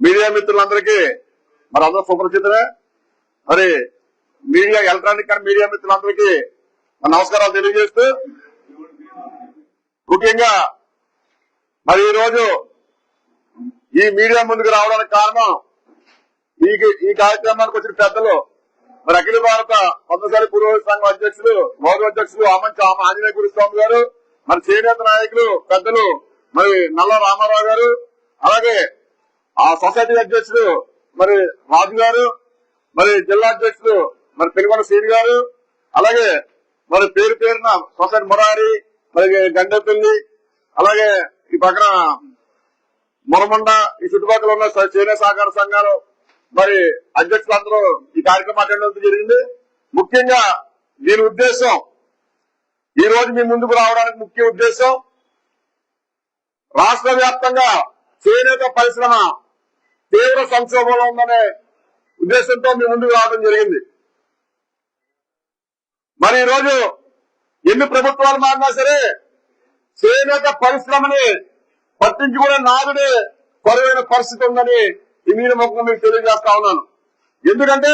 Media మిత్రులందరికీ మరి అందరూ సుపరిచితమే మరి మీడియా ఎలక్ట్రానిక్ అండ్ మీడియా మిత్రులందరికీ మరి నమస్కారాలు తెలియజేస్తూ ముఖ్యంగా మరి ఈ రోజు ఈ మీడియా ముందుకు రావడానికి కారణం ఈ ఈ కార్యక్రమానికి వచ్చిన పెద్దలు మరి అఖిల భారత పంతసారి పురోహిత సంఘం అధ్యక్షులు గౌరవ అధ్యక్షులు ఆమంచి ఆంజనేయ గురుస్వామి గారు మరి చేనేత నాయకులు పెద్దలు మరి నల్ల రామారావు గారు అలాగే ఆ సొసైటీ అధ్యక్షుడు మరి రాజు గారు మరి జిల్లా అధ్యక్షుడు మరి పెనుగొండ శ్రీని గారు అలాగే మరి పేరు పేరున సొసైటీ మురారి మరి గండపల్లి అలాగే ఈ పక్కన మురమండ ఈ చుట్టుపక్కల ఉన్న చేనేత సహకార సంఘాలు మరి అధ్యక్షులందరూ ఈ కార్యక్రమం అటెండ్ జరిగింది. ముఖ్యంగా దీని ఉద్దేశం ఈ రోజు మీ ముందుకు రావడానికి ముఖ్య ఉద్దేశం రాష్ట్ర వ్యాప్తంగా చేనేత పరిశ్రమ తీవ్ర సంక్షోభంలో ఉందనే ఉద్దేశంతో మీ ముందుకు రావడం జరిగింది. మరి ఈ రోజు ఎన్ని ప్రభుత్వాలు మారినా సరే చేనేత పరిశ్రమని పట్టించుకునే నాదుడే కొరవైన పరిస్థితి ఉందని ఈ మీద ముఖంగా మీకు తెలియజేస్తా ఉన్నాను. ఎందుకంటే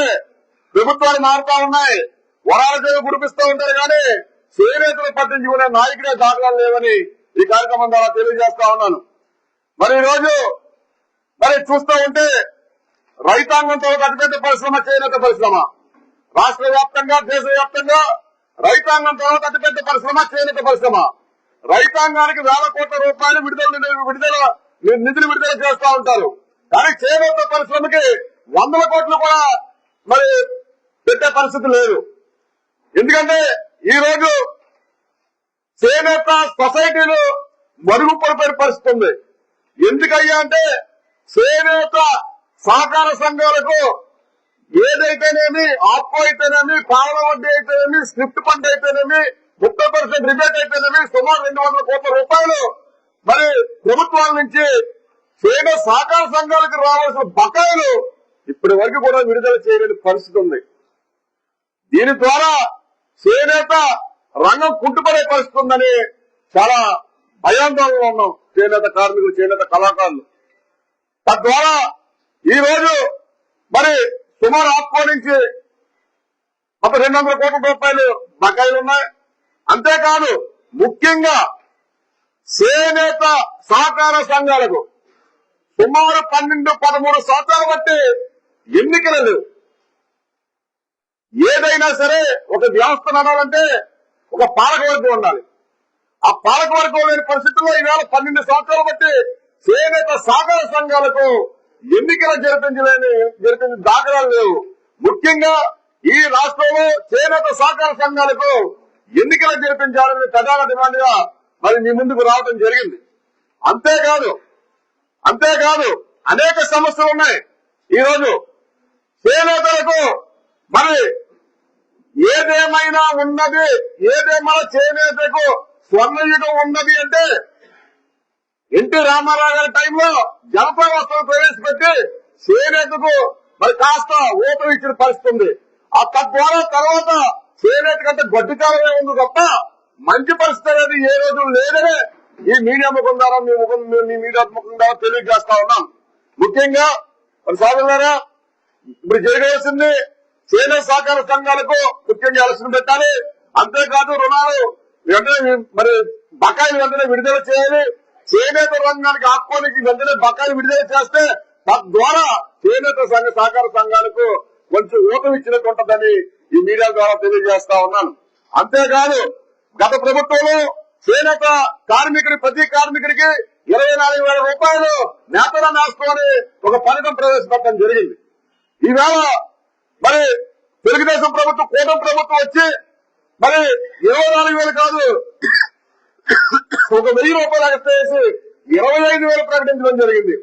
ప్రభుత్వాలు మారుతా ఉన్నాయి. వరాల చేత కురిపిస్తూ ఉంటారు కానీ చేనేతలు పట్టించుకునే నాయకుడే దాఖలాలు లేవని ఈ కార్యక్రమం ద్వారా తెలియజేస్తా ఉన్నాను. మరి ఈ రోజు మరి చూస్తూ ఉంటే రైతాంగంతో అతిపెద్ద పరిశ్రమ చేనేత పరిశ్రమ. రాష్ట్ర వ్యాప్తంగా దేశ వ్యాప్తంగా రైతాంగం అతిపెద్ద పరిశ్రమ చేనేత పరిశ్రమ. రైతాంగానికి వేల కోట్ల రూపాయలు విడుదల విడుదల నిధులు విడుదల చేస్తా ఉంటారు. కానీ చేనేత పరిశ్రమకి వందల కోట్లు కూడా మరి పెట్టే పరిస్థితి లేదు. ఎందుకంటే ఈ రోజు చేనేత సొసైటీలు మరుగుపడిపోయిన పరిస్థితి ఉంది. ఎందుకయ్యా అంటే చేనేత సహకార సంఘాలకు ఏదైతేనేమి ఆప్కో అయితేనేమి పాలన వడ్డీ అయితేనేమి స్క్రిప్ట్ ఫండ్ అయితేనేమి ముప్పై పర్సెంట్ రిబేట్ అయితేనేమి సుమారు రెండు వందల కోట్ల రూపాయలు మరి ప్రభుత్వాల నుంచి చేనేత సహకార సంఘాలకు రావాల్సిన బకాయిలు ఇప్పటి వరకు కూడా విడుదల చేయలేని పరిస్థితి ఉంది. దీని ద్వారా చేనేత రంగం కుంటుపడే పరిస్థితి ఉందని చాలా భయాందోళనలో ఉన్నాం. చేనేత కార్మికులు చేనేత కళాకారులు. తద్వారా ఈ రోజు మరి సుమారు ఆప్కో నుంచి ఒక రెండు వందల కోట్ల రూపాయలు బకాయిలు ఉన్నాయి. అంతేకాదు ముఖ్యంగా చేనేత సహకార సంఘాలకు సుమారు పన్నెండు పదమూడు సంవత్సరాలు బట్టి ఎన్నికలు ఏదైనా సరే ఒక వ్యవస్థ నడాలంటే ఒక పాలకవర్గం ఉండాలి. ఆ పాలకవర్గం లేని పరిస్థితుల్లో ఈవేళ పన్నెండు సంవత్సరాలు బట్టి చేనేత సహకార సంఘాలకు ఎన్నికలు జరిపించలేని జరిపించిన దాఖలాలు లేవు. ముఖ్యంగా ఈ రాష్ట్రంలో చేనేత సహకార సంఘాలకు ఎన్నికలు జరిపించాలని ప్రధాన డిమాండ్గా మరి మీ ముందుకు రావడం జరిగింది. అంతేకాదు అంతేకాదు అనేక సమస్యలు ఉన్నాయి. ఈ రోజు చేనేతలకు మరి ఏదేమైనా ఉన్నది ఏదేమైనా చేనేతకు స్వర్ణయుగం ఉన్నది అంటే ఎన్టీ రామారావు గారి టైంలో జనప వస్తువులు ప్రవేశపెట్టి చేనేతకు మరి కాస్త ఓటు ఇచ్చిన పరిస్థితి ఉంది. ఆ తద్వారా తర్వాత చేనేత కంటే గడ్డికాలమే ఉంది తప్ప మంచి పరిస్థితి అనేది ఏ రోజు లేదనే ఈ మీడియా ముఖం ద్వారా మీ ముఖం మీ మీడియా ముఖం ద్వారా తెలియజేస్తా ఉన్నాం. ముఖ్యంగా మరి సోదరులారా ఇప్పుడు జరగవలసింది చేనేత సహకార సంఘాలకు ముఖ్యంగా ఎలక్షన్ పెట్టాలి. అంతేకాదు రుణాలు వెంటనే మరి బకాయిలు వెంటనే విడుదల చేయాలి. చేనేత రంగానికి ఆత్మానికి వెంటనే బకాయిలు విడుదల చేస్తే తద్వారా చేనేత సంఘ సహకార సంఘాలకు కొంచెం ఊతం ఇచ్చినట్టు ఉంటుందని ఈ మీడియా ద్వారా తెలియజేస్తా ఉన్నాను. అంతేకాదు గత ప్రభుత్వంలో చేనేత కార్మికుడి ప్రతి కార్మికుడికి ఇరవై నాలుగు వేల రూపాయలు నేతల నేస్తం ఒక పథకం ప్రవేశపెట్టడం జరిగింది. ఈవేళ మరి తెలుగుదేశం ప్రభుత్వం కూటమి ప్రభుత్వం వచ్చి మరి ఇరవై నాలుగు వేలు కాదు ఒక వెయ్యి రూపాయలు ఎక్స్ట్రా చేసి ఇరవై ఐదు వేలు ప్రకటించడం జరిగింది.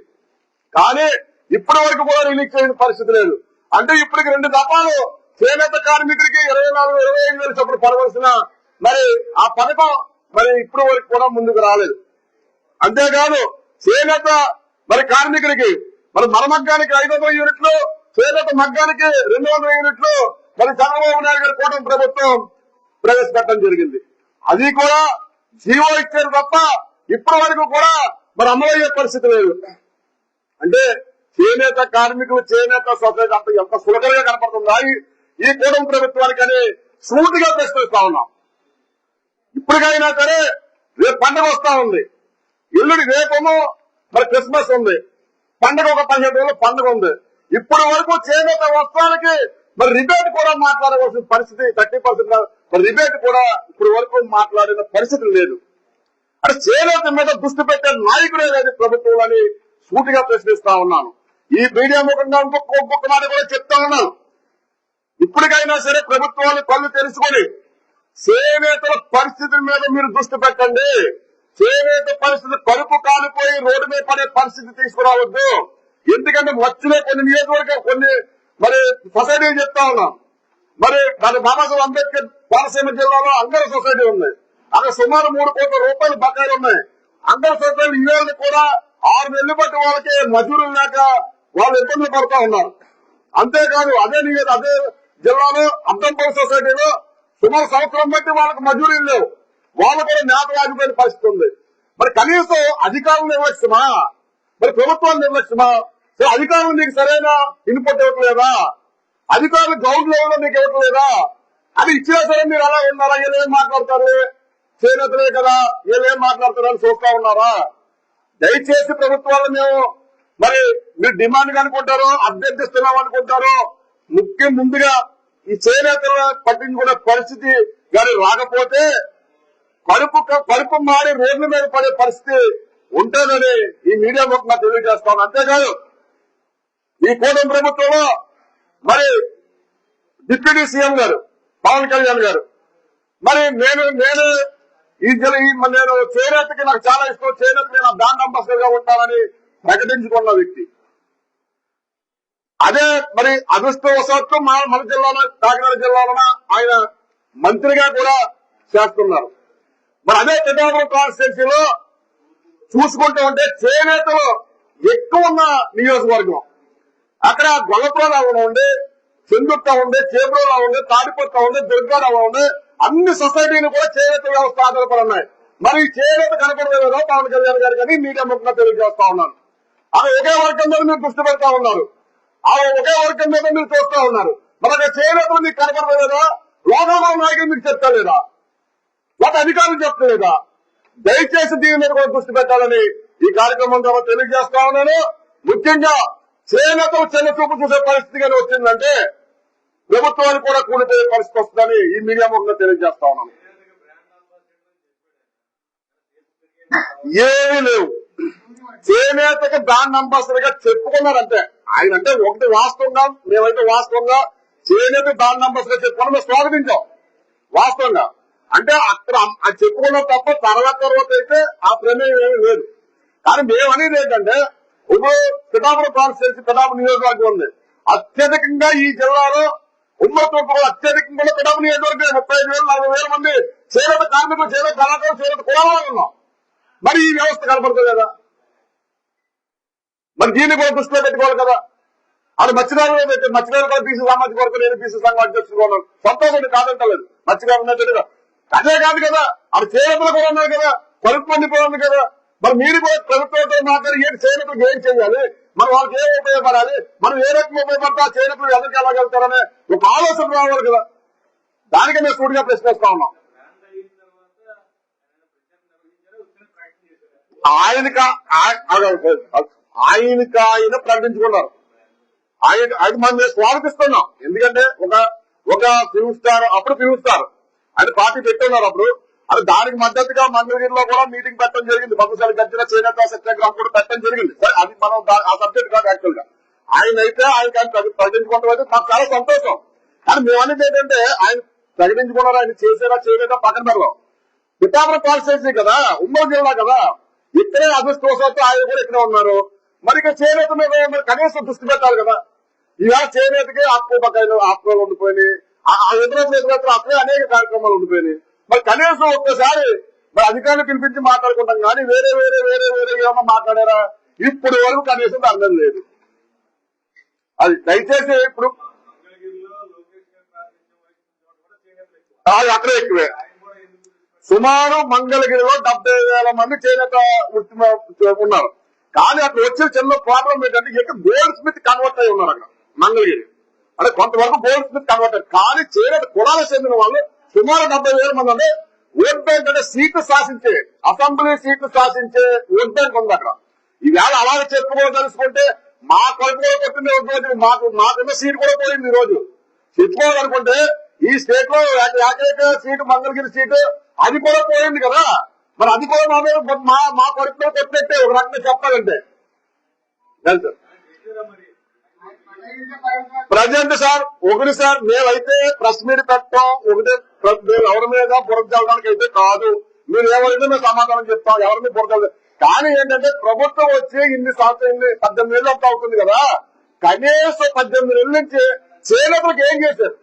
కానీ ఇప్పటి వరకు కూడా రిలీజ్ చేయని పరిస్థితి లేదు. అంటే ఇప్పటికి రెండు దఫాలు చేనేత కార్మికుడికి ఇరవై నాలుగు ఇరవై ఐదు వేలు చొప్పున పడవలసిన మరి ఆ పథకం మరి ఇప్పటి వరకు కూడా ముందుకు రాలేదు. అంతేకాదు చేనేత మరి కార్మికుడికి మరి మరమగ్గానికి ఐదు వందల యూనిట్లు చేనేత మగ్గానికి రెండు వందల యూనిట్లు మరి చంద్రబాబు నాయుడు గారి కూటమి ప్రభుత్వం ప్రవేశపెట్టడం జరిగింది. అది కూడా జీవో ఇచ్చారు తప్ప ఇప్పటి వరకు కూడా మరి అమలయ్యే పరిస్థితి లేదు. అంటే చేనేత కార్మికులు చేనేత సొసైటీ అంత ఎంత సులభంగా కనపడుతుందా? ఈ- ఈ కూటమి ప్రభుత్వానికి అని సూటిగా ప్రశ్నిస్తా ఉన్నాం. ఇప్పటికైనా సరే రేపు పండుగ వస్తా ఉంది. ఎల్లుడి రేపము మరి క్రిస్మస్ ఉంది. పండుగ ఒక పదిహేను రోజులు పండుగ ఉంది. ఇప్పటి వరకు చేనేత వస్త్రానికి మరి రిబేట్ కూడా మాట్లాడవలసిన పరిస్థితి థర్టీ పర్సెంట్ మరి రిబేట్ కూడా ఇప్పటి వరకు మాట్లాడిన పరిస్థితి లేదు. అంటే చేనేత మీద దృష్టి పెట్టే నాయకుడే లేదు ప్రభుత్వం అని సూటిగా ప్రశ్నిస్తా ఉన్నాను. ఈ మీడియా ముఖంగా ఇంకొక ఇంకొక మాట కూడా చెప్తా ఉన్నాను. ఇప్పటికైనా సరే ప్రభుత్వాలు కళ్ళు తెలుసుకొని చేనేతల పరిస్థితుల మీద మీరు దృష్టి పెట్టండి. చేనేత పరిస్థితి కడుపు కాలిపోయి రోడ్డు మీద పడే పరిస్థితి తీసుకురావద్దు. ఎందుకంటే వచ్చిన కొన్ని నియోజకవర్గ కొన్ని మరి సొసైటీ చెప్తా ఉన్నాం? మరి దాని బాబాసాహెబ్ అంబేద్కర్ కోనసీమ జిల్లాలో అంగర సొసైటీ ఉంది అక్కడ సుమారు మూడు కోట్ల రూపాయలు బకాయిలు ఉన్నాయి. అంగర సొసైటీ ఇవేళ్ళు కూడా ఆరు నెలలు బట్టి వాళ్ళకి మజూరులు లేక వాళ్ళు ఇబ్బందులు పడుతూ ఉన్నారు. అంతేకాదు అదే నియోజక అదే జిల్లాలో అద్దంపల్లి సొసైటీలో సుమారు సంవత్సరం బట్టి వాళ్ళకి మజూరీలు లేవు. వాళ్ళు కూడా నేత ఆగిపోయిన పరిస్థితి ఉంది. మరి కనీసం అధికారులు నిర్లక్ష్యమా? మరి ప్రభుత్వం నిర్లక్ష్యమా? అధికారులు నీకు సరైన ఇన్పుట్ ఇవ్వట్లేదా? అధికారులు గ్రౌండ్ లెవెల్లో మీకు ఇవ్వట్లేదా? అది ఇచ్చినా సరే మీరు అలా ఉన్నారా? వీళ్ళేం మాట్లాడతారు? చేనేతలే కదా వీళ్ళు ఏం మాట్లాడతారు అని చూస్తా ఉన్నారా? దయచేసి ప్రభుత్వాలు మేము మరి మీరు డిమాండ్ అనుకుంటారు అభ్యర్థిస్తున్నాం అనుకుంటారు ముఖ్యం ముందుగా ఈ చేనేతల పట్టించుకునే పరిస్థితి కానీ రాకపోతే కడుపు కడుపు మారి రోడ్ల మీద పడే పరిస్థితి ఉంటుందని ఈ మీడియా ముఖంగా తెలియజేస్తాను అంతేకాదు ఈ కూటమి ప్రభుత్వంలో మరి డిప్యూటీ సీఎం గారు పవన్ కళ్యాణ్ గారు. మరి నేను నేను ఈ జిల్లా నేను చేనేతకి నాకు చాలా ఇష్టం. చేనేత నేను బ్రాండ్ అంబాసిడర్గా ఉంటానని ప్రకటించుకున్న వ్యక్తి. అదే మరి అదృష్టవశాత్తు మన మన జిల్లాలో కాకినాడ జిల్లాలో ఆయన మంత్రిగా కూడా చేస్తున్నారు. మరి అదే పిఠాపురం కాన్స్టిట్యున్సీలో చూసుకుంటూ ఉంటే చేనేతలో ఎక్కువ ఉన్న నియోజకవర్గం. అక్కడ గొల్లపురం ఉంది చెందుర్త ఉంది చేబ్రోలా ఉంది తాడిపత్త ఉంది దుర్గారావు ఉంది అన్ని సొసైటీలు కూడా చేనేత వ్యవస్థ ఆధారపడి ఉన్నాయి. మరి చేనేత కనపడలేదో పవన్ కళ్యాణ్ గారు కానీ మీడియా ముఖ్యంగా తెలియజేస్తా ఉన్నాను. అవి ఒకే వర్గం మీద మీరు దృష్టి పెడతా ఉన్నారు. ఆ ఒకే వర్గం మీద మీరు చూస్తా ఉన్నారు. మరి అక్కడ చేనేతలు మీకు కనపడలేదా? లోకంలో నాయకులు మీకు చెప్తలేదా ఒక అధికారులు చెప్తలేదా దయచేసి దీని మీద కూడా దృష్టి పెట్టాలని ఈ కార్యక్రమం ద్వారా తెలియజేస్తా ఉన్నాను. ముఖ్యంగా చేనేతలు చిన్న చూపు చూసే పరిస్థితి కానీ వచ్చిందంటే ప్రభుత్వానికి కూడా కూలిపోయే పరిస్థితి వస్తుందని ఈ మీడియా ముఖంగా తెలియజేస్తా ఉన్నాను. ఏమీ లేవు. చేనేతకి బ్రాండ్ అంబాసిడర్గా చెప్పుకున్నారంటే ఆయన అంటే ఒకటి వాస్తవంగా మేమైతే వాస్తవంగా చేనేత బ్రాండ్ అంబాసిడర్ చెప్పుకున్నాం మేము స్వాగతించాం. వాస్తవంగా. అంటే అక్కడ చెప్పుకున్న అది తప్ప తర్వాత తర్వాత అయితే ఆ ప్రమేయం ఏమీ లేదు. కానీ మేము ఏంటంటే ఇప్పుడు పిఠాపురం కాన్స్టిట్యూన్సీ పిఠాపురం నియోజకవర్గం ఉంది అత్యధికంగా ఈ జిల్లాలో ఉమ్మడి తూర్పులో అత్యధికంగా కూడా పిఠాపురం నియోజకవర్గం ముప్పై ఐదు వేలు నలభై వేల మంది చేరత కార్మికులు చేరత కళాకారులు చేరత కులాలు ఉన్నాం. మరి ఈ వ్యవస్థ కనపడుతుంది? కదా మరి దీన్ని కూడా దృష్టిలో పెట్టుకోవాలి కదా. అది మత్స్యకారులు పెట్టి మత్స్యకారులు కూడా బీసీ సామాజిక వర్గం నేను బీసీ సంఘం అధ్యక్షుడు ఉన్నాను సంతోషం కాదంటలేదు మత్స్యకారులు అదే కాదు కదా. అది చేనేతలు కూడా ఉన్నారు కదా. కలుపు పండిపోయింది కదా. మరి మీరు కూడా ప్రభుత్వంతో మాట్లాడి ఏంటి చేనేతలకు ఏం చేయాలి? మరి వాళ్ళకి ఏం ఉపయోగపడాలి? మనం ఏ రకంగా ఉపయోగపడతా చేనేతలు ఎవరికి వెళ్ళగలుగుతారనే ఒక ఆలోచన రావాలి కదా. దానికి మేము సూటిగా ప్రశ్నిస్తా ఉన్నాం. ఆయనక ఆయ- ఆయన ప్రకటించుకున్నారు. ఆయన అది మనం స్వాగతిస్తున్నాం. ఎందుకంటే ఒక ఒక ఫిల్మ్ స్టార్ అప్పుడు ఫిల్మ్ స్టార్. ఆయన పార్టీ పెట్టున్నారు అప్పుడు. అది దానికి మద్దతుగా మంగళగిరిలో కూడా మీటింగ్ పెట్టడం జరిగింది. పద్మశాలి గద్దెల చేనేత సత్యాగ్రహం కూడా పెట్టడం జరిగింది. సరే అది మనం ఆ సబ్జెక్ట్ కాదు యాక్చువల్గా. ఆయన అయితే ఆయన కానీ ప్రకటించుకోవడం అయితే మాకు చాలా సంతోషం. కానీ మేము అనేది ఏంటంటే ఆయన ప్రకటించుకున్నారు ఆయన చేసేలా చేయలేదా పక్కన పెడదాం. పిఠాపురం కాన్స్టిట్యూన్సీ కదా ఉమ్మడి జిల్లా కదా. ఇక్కడే అదృష్టవశాత్తు ఆయన కూడా ఇక్కడే ఉన్నారు. మరి ఇక చేనేత మీద మరి కనీసం దృష్టి పెట్టాలి కదా. ఇవాళ చేనేతకి ఆత్మ బకాయిలు ఆత్మలు ఉండిపోయినాయి. ఆ- ఆ ఎదురు ఎదురు అక్కడే అనేక కార్యక్రమాలు ఉండిపోయినాయి. మరి కనీసం ఒక్కసారి మరి అధికారులు పిలిపించి మాట్లాడుకుంటాం కానీ వేరే వేరే వేరే వేరే ఏమన్నా మాట్లాడారా? ఇప్పుడు వరకు కనీసం అర్థం లేదు. అది దయచేసి ఇప్పుడు మంగళగిరిలో అది అక్కడే ఎక్కువే. సుమారు మంగళగిరిలో డెబ్బై వేల మంది చేనేత వృత్తి ఉన్నారు. కానీ అక్కడ వచ్చే చిన్న ప్రాబ్లం ఏంటంటే ఇక్కడ గోల్డ్ స్మిత్ కన్వర్ట్ అయి ఉన్నారు అక్కడ మంగళగిరి. అంటే కొంతవరకు గోల్డ్ స్మిత్ కన్వర్ట్ కానీ చేనేత కులాలకు చెందిన వాళ్ళు సుమారు డెబ్బై వేల మంది అంటే ఓట్ బ్యాంక్ అంటే సీట్లు శాసించే అసెంబ్లీ సీట్లు శాసించే ఓట్ బ్యాంక్ ఉంది అక్కడ. ఈవేళ అలాగే చెప్పుకోదలుచుకుంటే మా కడుపు కూడా కొట్టింది ఒక మాకు మాకున్న సీట్ కూడా పోయింది ఈ రోజు. చెప్పుకోవాలనుకుంటే ఈ స్టేట్లో ఏకైక సీటు మంగళగిరి సీటు అది కూడా పోయింది కదా. మరి అది కూడా మా మీద మా మా కడుపులో కొట్టినట్టే ఒక రకంగా చెప్పాలంటే. తెలుసు? ప్రజెంట్ సార్ ఒకటి సార్ మేమైతే ప్రెస్ మీట్ పెట్టాం ఒకటే మేము ఎవరి మీద బురద అయితే కాదు. మీరు ఏమైతే మేము సమాధానం చెప్తాం. ఎవరిని బురద కానీ ఏంటంటే ప్రభుత్వం వచ్చి ఇన్ని సంవత్సరం ఇన్ని పద్దెనిమిది ఏళ్ళు అంతా అవుతుంది కదా. కనీసం పద్దెనిమిది ఏళ్ళ నుంచి చేనేతలకు ఏం చేశారు?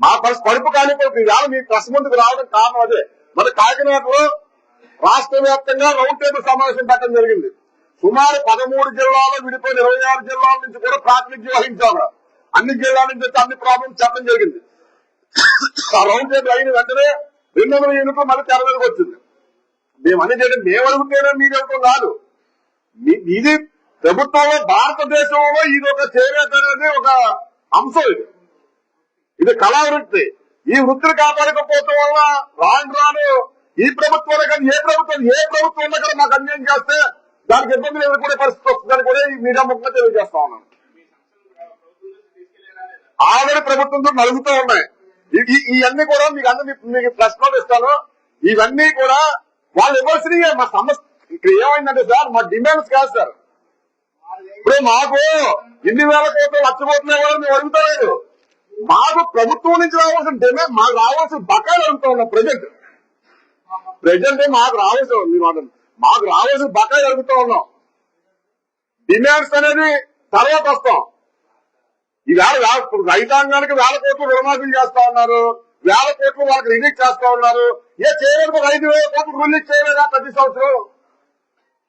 మా పరిస్థితి కడుపు కాలిపోతుంది. ఇవాళ మీ ప్రెస్ ముందుకు రావడం కారణం అదే. మన కాకినాడలో రాష్ట్ర వ్యాప్తంగా రౌండ్ టేబుల్ సమావేశం పెట్టడం జరిగింది. సుమారు పదమూడు జిల్లాలు విడిపోయిన ఇరవై ఆరు జిల్లాల నుంచి కూడా ప్రాతినిధ్యం వహించాము అన్ని జిల్లాల నుంచి అన్ని ప్రాబ్లమ్స్ చెప్పడం జరిగింది. ఆ రౌండ్ టేబుల్ అయిన వెంటనే రెండు వందల యూనిట్లు మళ్ళీ తెర మీదకి వచ్చింది. మేము అనేది చేయడం మేము అడుగుతేనే మీరు ఇవ్వటం కాదు. ఇది ప్రభుత్వంలో భారతదేశంలో ఇది ఒక చేనేత అనేది ఒక అంశం ఇది. ఇది కళా వృత్తి ఈ వృత్తిని కాపాడకపోవటం వల్ల రాను రాను ఈ ప్రభుత్వం కానీ ఏ ప్రభుత్వం ఏ ప్రభుత్వం ఉన్నా కూడా మాకు అన్యాయం చేస్తే దానికి ఇబ్బందులు ఎదుర్కొనే పరిస్థితి వస్తుందని కూడా ఈ మీడియా ముఖ్యంగా తెలియజేస్తా ఉన్నాను. ఆల్రెడీ ప్రభుత్వంతో నలుగుతూ ఉన్నాయి. ఇవన్నీ కూడా మీకు అందరూ మీకు- ప్లస్ ప్రశ్నలు ఇస్తాను. ఇవన్నీ కూడా వాళ్ళు ఇవ్వాల్సినవి మా సమస్య ఇక్కడ ఏమైందంటే సార్ మా డిమాండ్స్ కాదు సార్. ఇప్పుడు మాకు ఎన్ని వేల కోట్లు లక్ష కోట్లు ఇవ్వాలని మేము అడుగుతలేదు. మాకు ప్రభుత్వం నుంచి రావాల్సిన డిమాండ్ మాకు రావాల్సిన బకాయిలు అడుగుతా ఉన్నాం ప్రజెంట్ ప్రజెంట్ మాకు రావాల్సిన మీ మాట. మాకు రావాల్సిన బకాయిలు అడుగుతా ఉన్నాం. డిమాండ్స్ అనేది తర్వాత వస్తాం. ఈవేళ వే- ఇప్పుడు రైతాంగానికి వేల కోట్లు రుణమాఫీ చేస్తా ఉన్నారు. వేల కోట్లు వాళ్ళకి రిలీజ్ చేస్తా ఉన్నారు. ఏ చేయలేదు ఐదు వేల కోట్లు రిలీజ్ చేయలేదా ప్రతి సంవత్సరం?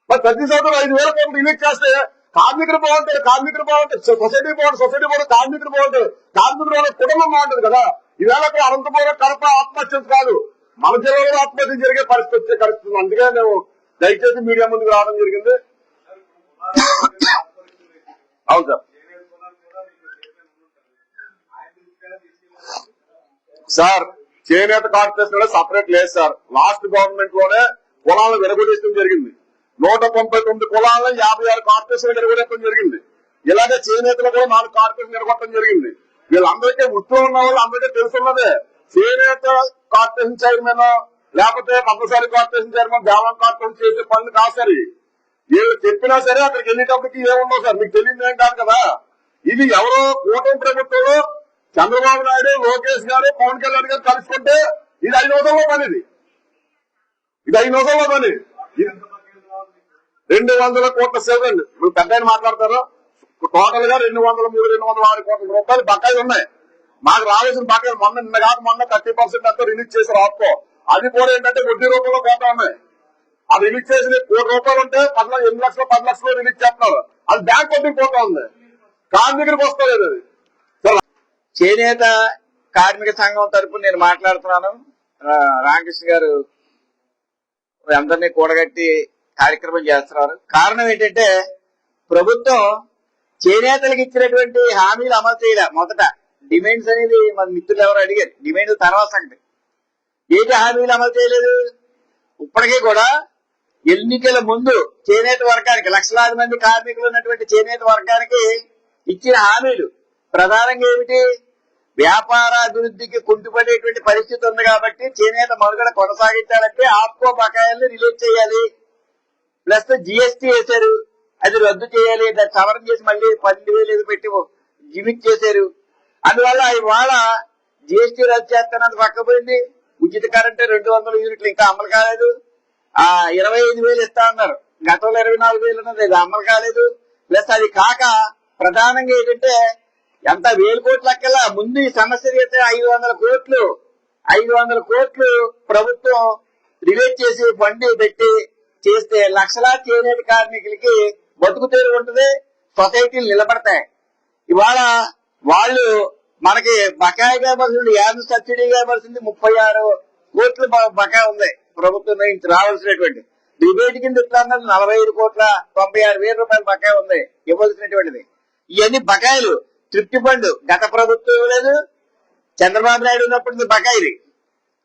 మరి ప్రతి సంవత్సరం ఐదు వేల కోట్లు రిలీజ్ చేస్తే కార్మికులు బాగుంటారు కార్మికులు బాగుంటారు. సొసైటీ బాగుంటుంది సొసైటీ బాగుంటుంది కార్మికులు బాగుంటారు. కార్మికులు బాగుంటుంది కుటుంబం బాగుంటుంది కదా. ఈవేళ అనంతపురం కడప ఆత్మహత్యలు కాదు. మన జిల్లాలో ఆత్మహత్య జరిగే పరిస్థితి వచ్చే పరిస్థితి. అందుకే మేము దయచేసి మీడియా ముందుకు రావడం జరిగింది. అవును సార్. సార్ చేనేత కార్పొరేషన్ సపరేట్ లేదు సార్. లాస్ట్ గవర్నమెంట్లోనే కులాలను విరగొట్టేయడం జరిగింది. నూట తొంభై తొమ్మిది కులాలను యాభై ఆరు కార్పొరేషన్ విరగొట్టడం జరిగింది. ఇలాగే చేనేతలు కూడా నాలుగు కార్పొరేషన్ విరగొట్టడం జరిగింది. వీళ్ళందరికీ వృత్తిలో ఉన్న వాళ్ళు అందరికీ తెలుసున్నదే. చేనేత కార్పొరేషన్ చైర్మన్ లేకపోతే పద్మశాలి కార్పొరేషన్ చైర్మన్ దేవం కార్పొరేషన్ చేసే పనులు కాదు సార్ వీళ్ళు చెప్పినా సరే అక్కడికి వెళ్ళేటప్పటికి ఏముండవు సార్. మీకు తెలియదు ఏం కాదు కదా ఇది ఎవరో కూటమి ప్రభుత్వంలో చంద్రబాబు నాయుడు లోకేష్ గారు పవన్ కళ్యాణ్ గారు కలుసుకుంటే ఇది ఐదు వందల పనిది. ఇది ఐదు వందల పని. రెండు వందల కోట్ల సేవలు ఇప్పుడు పెద్ద మాట్లాడతారు. టోటల్గా రెండు వందల మూడు రెండు వందల ఆరు కోట్ల రూపాయలు బకాయిలు ఉన్నాయి. మాకు రావాల్సిన బకాయిలు మొన్న నిన్న కాదు మొన్న థర్టీ పర్సెంట్ అంతా రిలీజ్ చేసి ఆప్కో. అది కూడా ఏంటంటే వడ్డీ రూపంలో పోతా ఉన్నాయి. అది రిలీజ్ చేసిన కోటి రూపాయలు ఉంటే పది ఎనిమిది లక్షలు పది లక్షలు రిలీజ్ చేస్తున్నారు. అది బ్యాంక్ వడ్డీ పోతా ఉంది. కార్మికుడికి వస్తలేదు అది. చేనేత కార్మిక సంఘం తరపున నేను మాట్లాడుతున్నాను. రామకృష్ణ గారు అందరినీ కూడగట్టి కార్యక్రమం చేస్తున్నారు. కారణం ఏంటంటే ప్రభుత్వం చేనేతలకు ఇచ్చినటువంటి హామీలు అమలు చేయలే. మొదట డిమాండ్స్ అనేది మన మిత్రులు ఎవరు అడిగారు. డిమాండ్ తర్వాత సంగతి. ఏంటి హామీలు అమలు చేయలేదు? ఇప్పటికీ కూడా ఎన్నికల ముందు చేనేత వర్గానికి లక్షలాది మంది కార్మికులు ఉన్నటువంటి చేనేత వర్గానికి ఇచ్చిన హామీలు ప్రధానంగా ఏమిటి? వ్యాపార అభివృద్ధికి కుంటుపడేటువంటి పరిస్థితి ఉంది కాబట్టి చేనేత మనుగడ కొనసాగించాలంటే ఆప్కో బకాయిల్ని రిలీజ్ చేయాలి. ప్లస్ జిఎస్టీ వేశారు. అది రద్దు చేయాలి. దాన్ని సవరణ చేసి మళ్ళీ పన్నెండు వేలు ఏదో పెట్టి జిమిట్ చేశారు. అందువల్ల ఇవాళ జిఎస్టీ రద్దు చేస్తానని పక్కపోయింది ఉచిత కరెంట్ రెండు వందల యూనిట్లు ఇంకా అమలు కాలేదు. ఆ ఇరవై ఐదు వేలు ఇస్తా అన్నారు. గతంలో ఇరవై నాలుగు వేలు ఉన్నది ఇది అమలు కాలేదు. ప్లస్ అది కాక ప్రధానంగా ఏంటంటే ఎంత వేలు కోట్ల కల్లా ముందు ఈ సమస్య అయితే ఐదు వందల కోట్లు. ఐదు వందల కోట్లు ప్రభుత్వం రిలీజ్ చేసి ఫండ్ పెట్టి చేస్తే లక్షలా చేనేత కార్మికులకి బతుకు తెరువు ఉంటుంది సొసైటీలు నిలబడతాయి. ఇవాళ వాళ్ళు మనకి బకాయిగా ఇవ్వాల్సింది యాభై సబ్సిడీగా ఇవ్వాల్సింది ముప్పై ఆరు కోట్లు బకాయి ఉంది ప్రభుత్వం నుంచి రావాల్సినటువంటి. రిబేట్ కింద ఇట్లా నలభై ఐదు కోట్ల తొంభై ఆరు వేల రూపాయల బకాయి ఉంది ఇవ్వాల్సినటువంటిది. ఇవన్నీ బకాయిలు. తృప్తి పండు గత ప్రభుత్వం ఇవ్వలేదు చంద్రబాబు నాయుడు ఉన్నప్పుడు బకాయిలు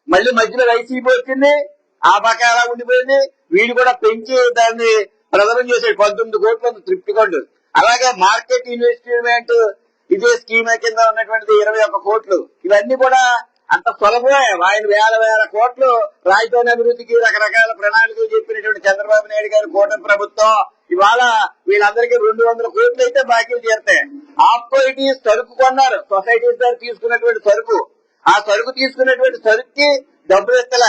మళ్ళీ మధ్యలో వైసీపీ వచ్చింది. ఆ బకాయి అలా ఉండిపోయింది. వీడు కూడా పెంచి దాన్ని ప్రజలం చేశాడు. పంతొమ్మిది కోట్ల తృప్తి పండు అలాగే మార్కెట్ ఇన్వెస్ట్మెంట్ ఇదే స్కీమ్ కింద ఉన్నటువంటిది ఇరవై ఒక్క కోట్లు. ఇవన్నీ కూడా అంత సులభమే. ఆయన వేల వేల కోట్లు రాజధాని అభివృద్ధికి రకరకాల ప్రణాళికలు చెప్పినటువంటి చంద్రబాబు నాయుడు గారి కూటమి ప్రభుత్వం ఇవాళ వీళ్ళందరికీ రెండు వందల కోట్లు అయితే బాకీలు తీరుతాయి. ఆప్కోయిటీస్ సరుకు కొన్నారు. సొసైటీస్ ద్వారా తీసుకున్నటువంటి సరుకు. ఆ సరుకు తీసుకున్నటువంటి సరుకుకి డబ్బులు ఇస్తల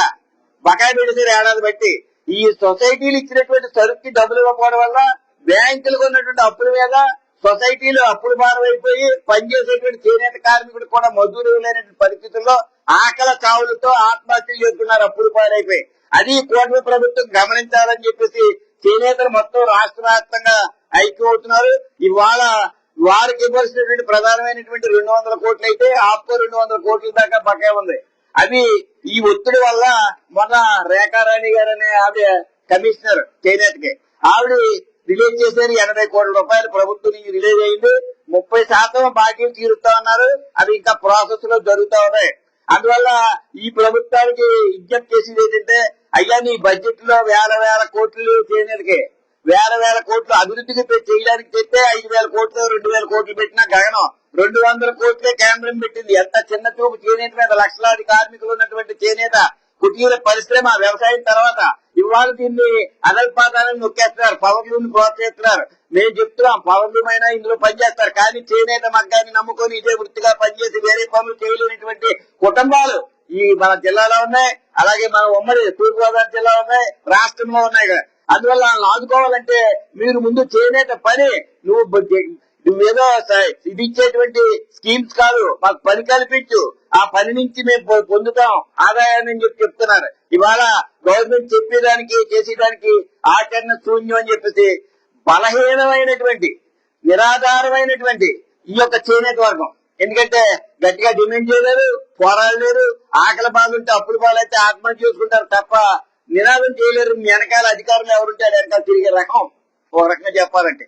బకాయి పెట్టేసారు ఏడాది బట్టి. ఈ సొసైటీలు ఇచ్చినటువంటి సరుకుకి డబ్బులు ఇవ్వకపోవడం వల్ల బ్యాంకులు ఉన్నటువంటి అప్పుల మీద సొసైటీలు అప్పులు భారమైపోయి పనిచేసేటువంటి చేనేత కార్మికుడు కూడా మధురు లేనటువంటి పరిస్థితుల్లో ఆకల చావులతో ఆత్మహత్యలు చేసుకున్నారు. అప్పులు పాలైపోయి. అది కూటమి ప్రభుత్వం గమనించాలని చెప్పేసి చేనేతలు మొత్తం రాష్ట్ర వ్యాప్తంగా ఐక్యమవుతున్నారు. ఇవాళ వారికి ఇవ్వాల్సినటువంటి ప్రధానమైనటువంటి రెండు వందల కోట్లు అయితే ఆప్కో రెండు వందల కోట్ల దాకా బకాయి ఉంది. అవి ఈ ఒత్తిడి వల్ల మొన్న రేఖారాణి గారు అనే ఆవిడ కమిషనర్ చేనేతకి. ఆవిడ రిలీజ్ చేశారు ఎనభై కోట్ల రూపాయలు. ప్రభుత్వం నుంచి రిలీజ్ అయింది. ముప్పై శాతం బాకీలు తీరుతా ఉన్నారు. అవి ఇంకా ప్రాసెస్లో జరుగుతా ఉన్నాయి. అందువల్ల ఈ ప్రభుత్వానికి విజ్ఞప్తి చేసేది ఏంటంటే అయ్యా నీ బడ్జెట్లో వేల వేల కోట్లు చేయడానికి వేల వేల కోట్లు అభివృద్ధికి చేయడానికి చెప్తే ఐదు వేల కోట్లు రెండు వేల కోట్లు పెట్టినా గగనం. రెండు వందల కోట్లే కేంద్రం పెట్టింది. ఎంత చిన్న చూపు చేనేత మీద లక్షలాది కార్మికులు ఉన్నటువంటి చేనేత కుటీర పరిశ్రమ వ్యవసాయం తర్వాత ఇవాళ దీన్ని అనల్పాదాలను నొక్కేస్తున్నారు పవర్ ప్రోత్సహిస్తున్నారు మేము చెప్తున్నాం పవర్ ఇందులో పనిచేస్తారు. కానీ చేనేత మగ్గాన్ని నమ్ముకొని ఇదే వృత్తిగా పనిచేసి వేరే పనులు చేయలేనటువంటి కుటుంబాలు ఈ మన జిల్లాలో ఉన్నాయి. అలాగే మన ఉమ్మడి తూర్పుగోదావరి జిల్లా ఉన్నాయి రాష్ట్రంలో ఉన్నాయి కదా. అందువల్ల వాళ్ళని ఆదుకోవాలంటే మీరు ముందు చేనేత పని నువ్వు నువ్వేదో ఇది ఇచ్చేటువంటి స్కీమ్స్ కాదు మాకు పని కల్పించు. ఆ పని నుంచి మేము పొందుతాం. ఆదాయాన్ని అని చెప్పి చెప్తున్నారు. ఇవాళ గవర్నమెంట్ చెప్పేదానికి చేసేదానికి ఆచరణ శూన్యం అని చెప్పేసి బలహీనమైనటువంటి నిరాధారమైనటువంటి ఈ యొక్క చేనేత వర్గం. ఎందుకంటే గట్టిగా డిమాండ్ చేయలేరు పోరాడలేరు ఆకలి బాధ ఉంటే అప్పులు పాలైతే ఆత్మహత్య చేసుకుంటారు తప్ప నినాదం చేయలేరు. మీ వెనకాల అధికారులు ఎవరుంటే వెనకాల తిరిగే రకం. ఓ రకంగా చెప్పాలంటే.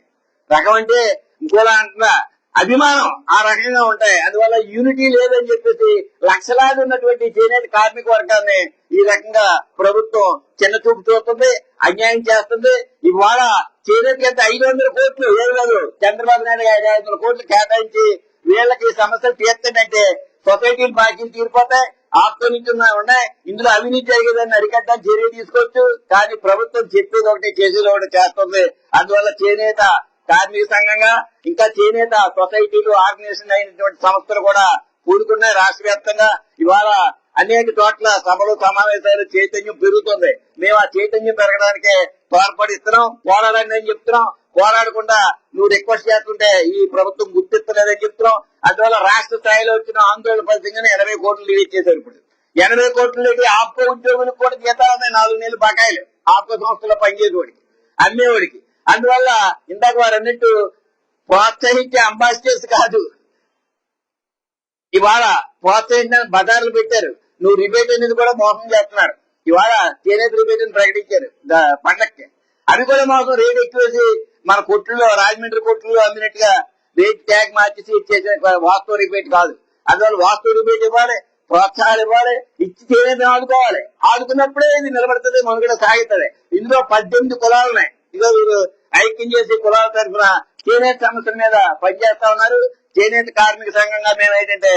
రకం అంటే ఇంకోలా అంటున్నా అభిమానం ఆ రకంగా ఉంటాయి. అందువల్ల యూనిటీ లేదని చెప్పేసి లక్షలాది ఉన్నటువంటి చేనేత కార్మిక వర్గాన్ని ఈ రకంగా ప్రభుత్వం చిన్న చూపు చూస్తుంది అన్యాయం చేస్తుంది. ఇవాళ చేనేత ఎంత? ఐదు వందల కోట్లు. ఏం లేదు చంద్రబాబు నాయుడు ఐదు వందల కోట్లు కేటాయించి వీళ్ళకి సమస్యలు తీర్చండి సొసైటీలు బాకీలు తీరిపోతాయి ఆప్తో నుంచి ఉన్నాయి. ఉన్నాయి ఇందులో అవినీతి జరిగేదాన్ని అరికట్టడానికి చర్య తీసుకోవచ్చు. కానీ ప్రభుత్వం చెప్పేది ఒకటి చేసేది ఒకటి చేస్తుంది. అందువల్ల చేనేత కార్మిక సంఘంగా ఇంకా చేనేత సొసైటీలు ఆర్గనైజేషన్ అయినటువంటి సంస్థలు కూడా కూడుకున్నాయి రాష్ట్ర వ్యాప్తంగా. ఇవాళ అనేక చోట్ల సభలు సమావేశాలు చైతన్యం పెరుగుతుంది. మేము ఆ చైతన్యం పెరగడానికి తోడ్పడిస్తున్నాం. పోరాడండి అని చెప్తున్నాం. పోరాడకుండా నువ్వు రిక్వెస్ట్ చేస్తుంటే ఈ ప్రభుత్వం గుర్తిస్తలేదని చెప్తున్నాం. అందువల్ల రాష్ట్ర స్థాయిలో వచ్చిన ఆందోళన ఫలితంగానే ఎనభై కోట్లు రిలీజ్ చేశారు ఇప్పుడు. ఎనభై కోట్లు లేటి ఆప్కో ఉద్యోగులకు కూడా జీతాలు ఉన్నాయి. నాలుగు నెలలు బకాయిలు. ఆప్కో సంస్థలో పనిచేసేవాడికి అమ్మేవాడికి. అందువల్ల ఇందాక వారు అన్నట్టు ప్రోత్సహించే అంబాసిడర్స్ కాదు. ఇవాళ ప్రోత్సహించడానికి బజార్లు పెట్టారు. నువ్వు రిబేట్ అనేది కూడా మోసం చేస్తున్నారు. ఇవాళ చేనేత రిబేట్ అని ప్రకటించారు పండక్కి. అవి కూడా మోసం రేట్ ఎక్కువేసి మన కొట్టుల్లో రాజమండ్రి కొట్టుల్లో అందినట్టుగా రేట్ ట్యాగ్ మార్చేసి ఇచ్చేసే వాస్తవ రిబేట్ కాదు. అందువల్ల వాస్తవ రిబేట్ ఇవ్వాలి ప్రోత్సాహాలు ఇవ్వాలి ఇచ్చి చేనేత ఆదుకోవాలి. ఆదుకున్నప్పుడే ఇది నిలబడుతుంది మనుగడ సాగుతుంది. ఇందులో పద్దెనిమిది కులాలు ఉన్నాయి ఇదో ఐక్యం చేసి కులాల తరఫున చేనేత సమస్యల మీద పనిచేస్తా ఉన్నారు. చేనేత కార్మిక సంఘంగా మేమేంటంటే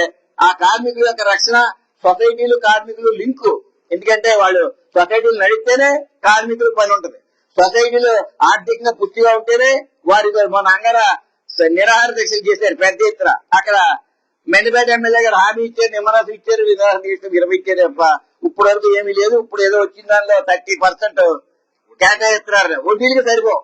ఆ కార్మికుల యొక్క రక్షణ సొసైటీలు కార్మికులు లింకు. ఎందుకంటే వాళ్ళు సొసైటీలు నడిస్తేనే కార్మికులకు పని ఉంటుంది. సొసైటీలు ఆర్థికంగా పుష్టిగా ఉంటేనే వారి మన అంగర నిరాహార దీక్షలు చేశారు. పెద్ద ఎత్తున అక్కడ మెండిపేట ఎమ్మెల్యే గారు హామీ ఇచ్చారు నిమ్మరసం ఇచ్చారు నిరాహార దీక్షలు విరమించారు తప్ప ఇప్పుడు వరకు ఏమీ లేదు. ఇప్పుడు ఏదో వచ్చిన దానిలో థర్టీ పర్సెంట్ కేటాయిస్తున్నారు. వడ్డీలకు సరిపో.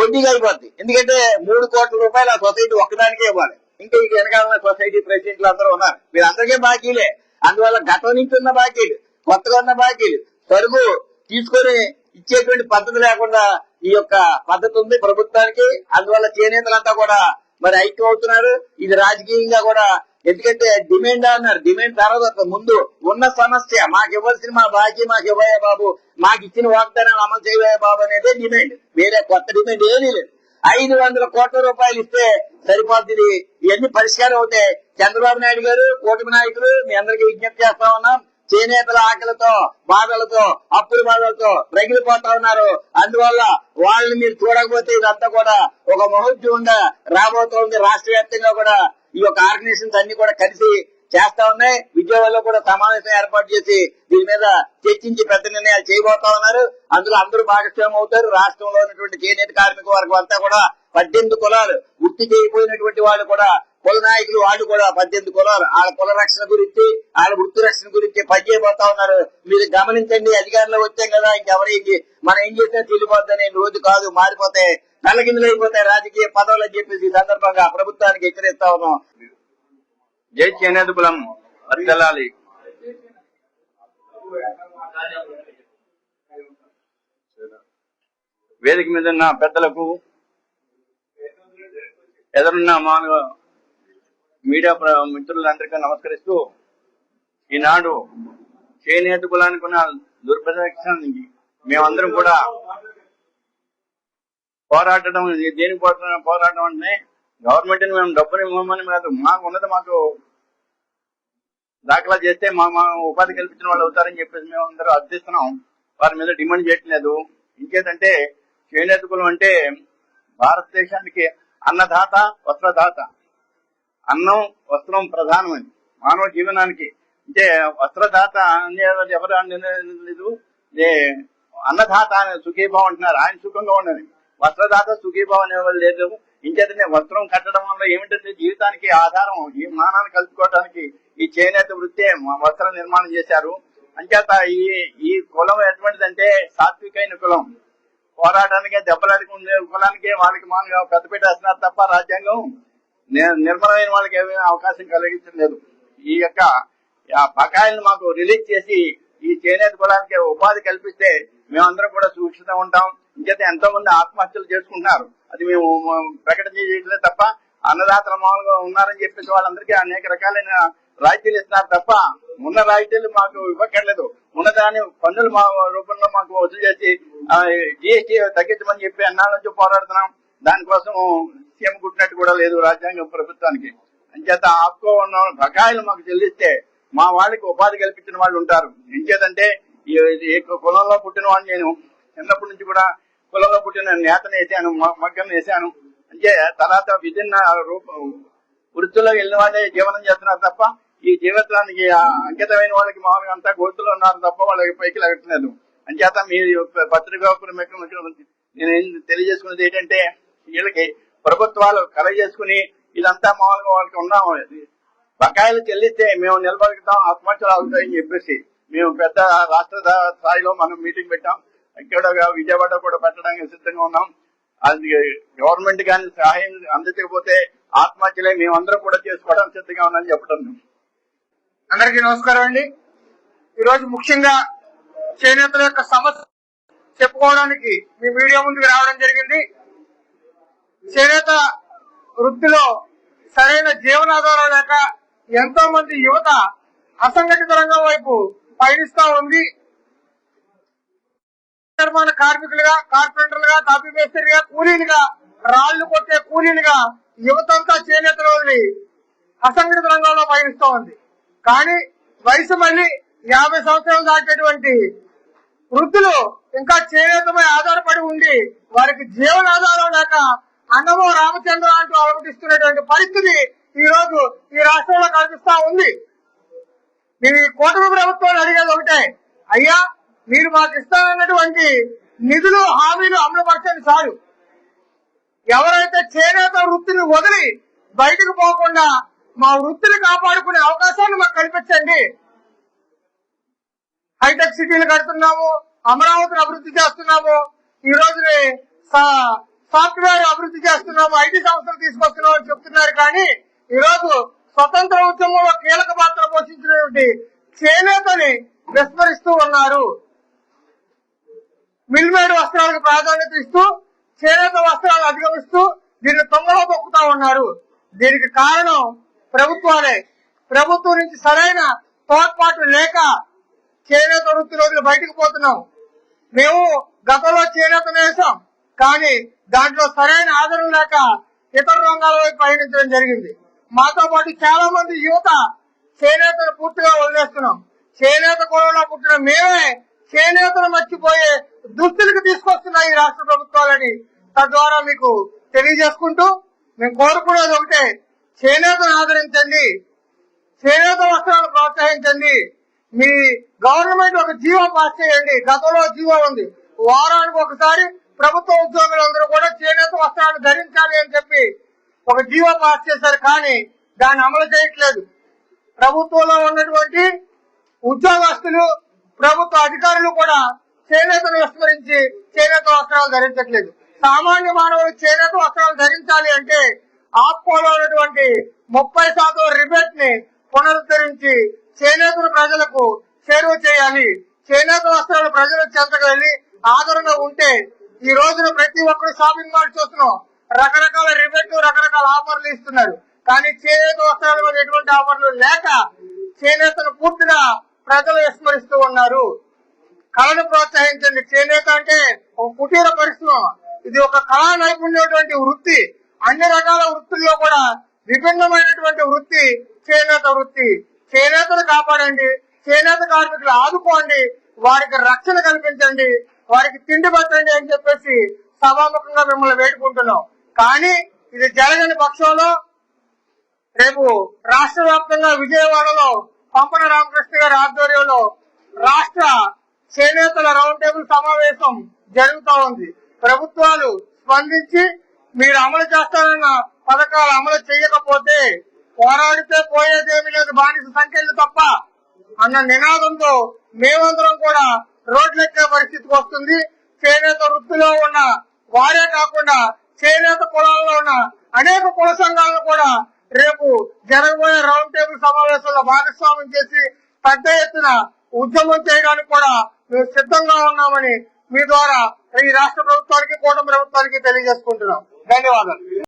వడ్డీకి అయిపోద్ది ఎందుకంటే మూడు కోట్ల రూపాయలు ఆ సొసైటీ ఒక్కదానికే ఇవ్వాలి. ఇంకా ఇక వెనకాల సొసైటీ ప్రెసిడెంట్లు అందరూ ఉన్నారు. మీరు బాకీలే. అందువల్ల గతం నుంచి ఉన్న బాకీలు కొత్తగా ఉన్న బాకీలు. సరుకు తీసుకొని ఇచ్చేటువంటి పద్ధతి లేకుండా ఈ యొక్క పద్ధతి ఉంది ప్రభుత్వానికి. అందువల్ల చేనేతలంతా కూడా మరి ఐక్యం అవుతున్నారు. ఇది రాజకీయంగా కూడా ఎందుకంటే డిమాండ్ అన్నారు. డిమాండ్ తర్వాత ముందు ఉన్న సమస్య మాకు ఇవ్వాల్సిన మా బాకీ మాకు ఇవ్వయా బాబు మాకు ఇచ్చిన వాగ్దానాలు అమలు చేయవయ్యా బాబు అనేది డిమాండ్. వేరే కొత్త డిమాండ్ ఏమీ లేదు. ఐదు వందల కోట్ల రూపాయలు ఇస్తే సరిపోతుంది ఇవన్నీ పరిష్కారం అవుతాయి. చంద్రబాబు నాయుడు గారు కూటమి నాయకులు మీ అందరికీ విజ్ఞప్తి చేస్తా ఉన్నాం. చేనేతల ఆకలితో బాధలతో అప్పుల బాధలతో రగిలిపోతా ఉన్నారు. అందువల్ల వాళ్ళని మీరు చూడకపోతే ఇదంతా కూడా ఒక మహోద్యమంగా రాబోతోంది రాష్ట్ర వ్యాప్తంగా కూడా. ఈ యొక్క ఆర్గనైజేషన్స్ అన్ని కూడా కలిసి చేస్తా ఉన్నాయి. విజయవాడలో కూడా సమావేశం ఏర్పాటు చేసి దీని మీద చర్చించి పెద్ద నిర్ణయాలు చేయబోతా ఉన్నారు. అందులో అందరూ భాగస్వామ్యం అవుతారు. రాష్ట్రంలో ఉన్నటువంటి చేనేత కార్మిక వర్గం అంతా కూడా పద్దెనిమిది కులాలు వృత్తి చేయబోయినటువంటి వాళ్ళు కూడా కుల నాయకులు వాళ్ళు కూడా పద్దెనిమిది కులాలు. వాళ్ళ కుల రక్షణ గురించి వాళ్ళ వృత్తి రక్షణ గురించి పనిచేయబోతా ఉన్నారు. మీరు గమనించండి అధికారంలో వచ్చాం కదా ఇంకెవరేంటి మనం ఏం చేసినా చెల్లిపోద్దని రోజు కాదు మారిపోతే నల్లగిందులు అయిపోతాయి రాజకీయ పదవులు అని చెప్పేసి ఈ సందర్భంగా ప్రభుత్వానికి హెచ్చరిస్తా ఉన్నాం. జై చేనేత కులం వర్దలాలి. వేదిక మీద ఉన్న పెద్దలకు ఎదురున్న మానవ మీడియా మిత్రులందరికీ నమస్కరిస్తూ ఈనాడు చేనేత కులానికి ఉన్న దుర్భరక్షణకి మేమందరం కూడా పోరాటం దేనికి పోరాటం పోరాటం అంటే గవర్నమెంట్ మేము డబ్బుని ఇవ్వమని కాదు మాకు ఉన్నది మాకు దాఖలా చేస్తే మా మా ఉపాధి కల్పించిన వాళ్ళు అవుతారని చెప్పేసి మేము అందరూ అర్థిస్తున్నాం. వారి మీద డిమాండ్ చేయట్లేదు. ఇంకేదంటే చేనేత కులం అంటే భారతదేశానికి అన్నదాత వస్త్రదాత. అన్నం వస్త్రం ప్రధానమని మానవ జీవనానికి. అంటే వస్త్రదాత అనేది ఎవరు లేదు. అన్నదాత అనే సుఖీభావం అంటున్నారు. ఆయన సుఖంగా ఉండదు వస్త్రదాత సుఖీభావం అనేవాళ్ళు లేదు. ఇంకేతనే వస్త్రం కట్టడం వల్ల ఏమిటంటే జీవితానికి ఆధారం ఈ మానాన్ని కలుపుకోవడానికి ఈ చేనేత వృత్తే వస్త్ర నిర్మాణం చేశారు. అంచేత ఈ ఈ కులం ఎటువంటిదంటే సాత్వికైన కులం. పోరాటానికే దెబ్బలాడికి ఉండే కులానికే వాళ్ళకి మామూలుగా పెద్దపీట వేస్తున్నారు తప్ప రాజ్యాంగం నిర్మలమైన వాళ్ళకి ఏమీ అవకాశం కలిగించడం లేదు. ఈ యొక్క బకాయిల్ని బకాయిలను మాకు రిలీజ్ చేసి ఈ చేనేత కులానికి ఉపాధి కల్పిస్తే మేమందరం కూడా సురక్షితంగా ఉంటాం. ఇంకైతే ఎంతో మంది ఆత్మహత్యలు చేసుకుంటున్నారు. అది మేము ప్రకటన చేయట్లే తప్ప అన్నదాతల మామూలుగా ఉన్నారని చెప్పేసి వాళ్ళందరికీ అనేక రకాలైన రాయితీలు ఇస్తున్నారు తప్ప ఉన్న రాయితీలు మాకు ఇవ్వక్కర్లేదు. ఉన్నదాని పన్నులు మా రూపంలో మాకు వసూలు చేసి జిఎస్టీ తగ్గించమని చెప్పి అన్నాళ్ళ నుంచి పోరాడుతున్నాం. దానికోసం సీఎం కుట్టినట్టు కూడా లేదు రాజ్యాంగం ప్రభుత్వానికి. అంచేత ఆప్కో ఉన్న బకాయిలు మాకు చెల్లిస్తే మా వాళ్ళకి ఉపాధి కల్పించిన వాళ్ళు ఉంటారు. ఎంచేదంటే ఈ ఈ కులంలో పుట్టిన వాడిని నేను చిన్నప్పటి నుంచి కూడా కులంలో పుట్టిన నేతను వేసాను మగ్గం వేసాను. అంటే తర్వాత విభిన్న రూప వృత్తిలో వెళ్ళిన వాళ్ళే జీవనం చేస్తున్నారు తప్ప ఈ జీవితానికి అంకితమైన వాళ్ళకి మామూలుగా అంతా గోతులు ఉన్నారు తప్ప వాళ్ళకి పైకి లగట్లేదు. అంచేత మీరు పత్రికా ప్రముఖులు నేను ఏం తెలియజేసుకున్నది ఏంటంటే వీళ్ళకి ప్రభుత్వాలు కల చేసుకుని ఇదంతా మామూలుగా వాళ్ళకి ఉన్నాము. బకాయిలు చెల్లిస్తే మేము నిలబడతాం ఆత్మహత్యలు అవుతాయని చెప్పేసి మేము పెద్ద రాష్ట్ర స్థాయిలో మనం మీటింగ్ పెట్టాం. ఇక్కడ విజయవాడ కూడా పెట్టడానికి సిద్ధంగా ఉన్నాం. అది గవర్నమెంట్ కానీ సహాయం అందకపోతే ఆత్మహత్యలే మేమందరం కూడా చేసుకోవడం సిద్ధంగా ఉన్నామని చెప్పడం. అందరికీ నమస్కారం అండి. ఈరోజు ముఖ్యంగా చేనేతల యొక్క సమస్య చెప్పుకోవడానికి మీ మీడియా ముందుకు రావడం జరిగింది. చేనేత వృత్తిలో సరైన జీవనాధారం లేక ఎంతో మంది యువత అసంఘటిత రంగం వైపు పయనిస్తా ఉంది. నిర్మాణ కార్మికులుగా కార్పెంటర్లుగా తాపీ మేస్త్రిగా కూలీలుగా రాళ్ళు కొట్టే కూలీలుగా యువతంతా చేనేతలు వదిలి అసంఘటిత రంగంలో పయనిస్తూ ఉంది. కానీ వయసు మళ్ళీ యాభై సంవత్సరాలు దాటేటువంటి వృద్ధులు ఇంకా చేనేతపై ఆధారపడి ఉండి వారికి జీవనాధారం లేక అన్నమో రామచంద్ర అంటూ అవగతిస్తున్నటువంటి పరిస్థితి ఈ రోజు ఈ రాష్ట్రంలో కనిపిస్తా ఉంది. మీరు ఈ కూటమి ప్రభుత్వాన్ని అడిగేది ఒకటే అయ్యా మీరు మాకు ఇస్తానన్నటువంటి నిధులు హామీలు అమలుపరచండి చాలు. ఎవరైతే చేనేత వృత్తిని వదిలి బయటకు పోకుండా మా వృత్తిని కాపాడుకునే అవకాశాన్ని మాకు కల్పించండి. హైటెక్ సిటీలు కడుతున్నాము అమరావతిని అభివృద్ధి చేస్తున్నాము. ఈ రోజుని సాఫ్ట్వేర్ అభివృద్ధి చేస్తున్నాము ఐటీ సంస్థలు తీసుకొస్తున్నాం అని చెప్తున్నారు. కానీ ఈ రోజు స్వతంత్ర ఉద్యమంలో కీలక పాత్ర పోషించినటువంటి చేనేతని విస్మరిస్తూ ఉన్నారు. మిల్మేడ్ వస్త్రాలకు ప్రాధాన్యత ఇస్తూ చేనేత వస్త్రాలు అధిగమిస్తూ దీన్ని తొంగలో తొక్కుతా ఉన్నారు. దీనికి కారణం ప్రభుత్వాలే. ప్రభుత్వం నుంచి సరైన తోడ్పాటు లేక చేనేత వృత్తి రోజులు బయటకు పోతున్నాం. మేము గతంలో చేనేత వేసాం కానీ దాంట్లో సరైన ఆదరణ లేక ఇతర రంగాలలోకి పయనించడం జరిగింది. మాతో పాటు చాలా మంది యువత చేనేతను పూర్తిగా వదిలేస్తున్నాం. చేనేత కోణంలో పుట్టిన మేమే చేనేతను మర్చిపోయే దుస్తులకు తీసుకొస్తున్నాయి ఈ రాష్ట్ర ప్రభుత్వాలని. తద్వారా మీకు తెలియజేసుకుంటూ మేము కోరుకునేది ఒకటే చేనేతను ఆదరించండి చేనేత వస్త్రాలు ప్రోత్సహించండి మీ గవర్నమెంట్ ఒక జీవో పాస్ చేయండి. గతంలో జీవో ఉంది. వారానికి ఒకసారి ప్రభుత్వ ఉద్యోగులందరూ కూడా చేనేత వస్త్రాలు ధరించాలి అని చెప్పి ఒక జీవో పాస్ చేశారు కానీ దాన్ని అమలు చేయట్లేదు. ప్రభుత్వంలో ఉన్నటువంటి ఉద్యోగస్తులు ప్రభుత్వ అధికారులు కూడా చేనేతను విస్మరించి చేనేత వస్త్రాలు ధరించట్లేదు. సామాన్య మానవులు చేనేత వస్త్రాలు ధరించాలి అంటే ఆప్కోలో ఉన్నటువంటి ముప్పై శాతం రిబేట్ని పునరుద్ధరించి చేనేతను ప్రజలకు చేరువ చేయాలి. చేనేత వస్త్రాలు ప్రజల చెంతకు వెళ్ళి ఆదరణ ఉంటే ఈ రోజున ప్రతి ఒక్కరు షాపింగ్ మాల్ చూస్తున్నాం. రకరకాల రిబెట్లు రకరకాల ఆఫర్లు ఇస్తున్నారు. కానీ చేనేత వస్త్రాల మీద ఎటువంటి ఆఫర్లు లేక చేనేతను పూర్తిగా ప్రజలు విస్మరిస్తూ ఉన్నారు. కళను ప్రోత్సహించండి. చేనేత అంటే ఒక కుటీర పరిశ్రమ. ఇది ఒక కళా నైపుణ్యటువంటి వృత్తి. అన్ని రకాల వృత్తుల్లో కూడా విభిన్నమైనటువంటి వృత్తి చేనేత వృత్తి. చేనేతను కాపాడండి. చేనేత కార్మికులు ఆదుకోండి. వారికి రక్షణ కల్పించండి. వారికి తిండి పెట్టండి అని చెప్పేసి సభాముఖంగా మిమ్మల్ని వేడుకుంటున్నాం. కానీ ఇది జరగని పక్షంలో రేపు రాష్ట్ర వ్యాప్తంగా విజయవాడలో పంపన రామకృష్ణ గారి ఆధ్వర్యంలో రాష్ట్ర చేనేతల రౌండ్ టేబుల్ సమావేశం జరుగుతా ఉంది. ప్రభుత్వాలు స్పందించి మీరు అమలు చేస్తారన్న పథకాలు అమలు చేయకపోతే పోరాడితే పోయేదేమీ లేదు. బానిస సంఖ్యలు తప్ప అన్న నినాదంతో మేమందరం కూడా రోడ్లెక్కే పరిస్థితికి వస్తుంది. చేనేత వృత్తిలో ఉన్న వారే కాకుండా చేనేత కులాల్లో ఉన్న అనేక కుల సంఘాలను కూడా రేపు జరగబోయే రౌండ్ టేబుల్ సమావేశంలో భాగస్వామ్యం చేసి పెద్ద ఎత్తున ఉద్యమం చేయడానికి కూడా మేము సిద్ధంగా ఉన్నామని మీ ద్వారా ఈ రాష్ట్ర ప్రభుత్వానికి కూటమి ప్రభుత్వానికి తెలియజేసుకుంటున్నాం. ధన్యవాదాలు.